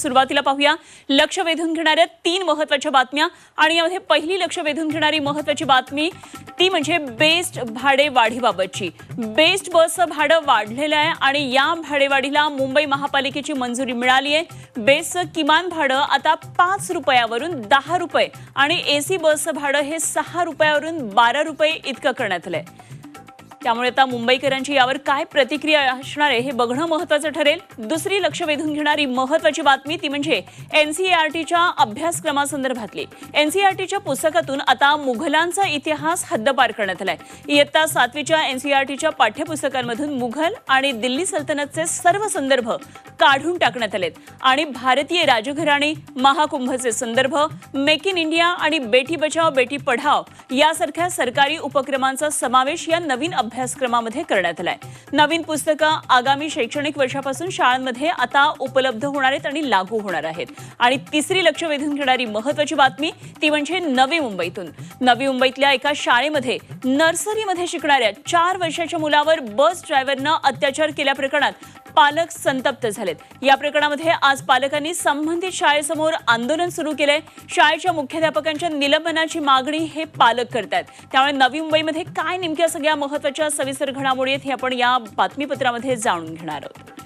सुरुवातीला पाहूया. लक्ष वेधून घेणाऱ्या तीन महत्त्वाच्या बातम्या आणि यामध्ये पहिली लक्ष वेधून घेणारी महत्वाची बातमी ती म्हणजे बेस्ट भाडे वाढीबाबतची बेस्ट बसचं भाडं वाढलेलं आहे आणि या भाडेवाढीला मुंबई महापालिकेची मंजुरी मिळाली आहे. बेस्टचं किमान भाडं आता पाच रुपयावरून दहा रुपये आणि एसी बसचं भाडं हे सहा रुपयावरून बारा रुपये इतकं करण्यात आलंय. त्यामुळे आता मुंबईकरांची यावर काय प्रतिक्रिया असणार आहे हे बघणं महत्वाचं ठरेल. दुसरी लक्ष वेधून घेणारी महत्वाची बातमी ती म्हणजे एनसीईआरटीच्या अभ्यासक्रमासंदर्भातली. एनसीईआरटीच्या पुस्तकातून आता मुघलांचा इतिहास हद्दपार करण्यात आलाय. इयत्ता सातवीच्या एनसीईआरटीच्या पाठ्यपुस्तकांमधून मुघल आणि दिल्ली सल्तनतचे सर्व संदर्भ काढून टाकण्यात आलेत. आणि भारतीय राजघराणी महाकुंभचे संदर्भ मेक इन इंडिया आणि बेटी बचाव बेटी पढाव यासारख्या सरकारी उपक्रमांचा समावेश या नवीन अभ्यासक्रमामध्ये करण्यात आलाय. नवीन पुस्तकं आगामी शैक्षणिक वर्षापासून शाळांमध्ये आता उपलब्ध होणार आहेत आणि लागू होणार आहेत. आणि तिसरी लक्ष वेधून घेणारी महत्वाची बातमी ती म्हणजे नवी मुंबईतून. नवी मुंबईतल्या एका शाळेमध्ये नर्सरीमध्ये शिकणाऱ्या चार वर्षाच्या मुलावर बस ड्रायव्हरनं अत्याचार केल्या प्रकरणात पालक संतप्त झालेत. या प्रकरणामध्ये आज पालकांनी संबंधित शाळेसमोर आंदोलन सुरू केलंय. शाळेच्या मुख्याध्यापकांच्या निलंबनाची मागणी हे पालक करतायत. त्यामुळे नवी मुंबईमध्ये काय नेमक्या सगळ्या महत्त्वाच्या सविस्तर घडामोडी आहेत हे आपण या बातमीपत्रामध्ये जाणून घेणार आहोत.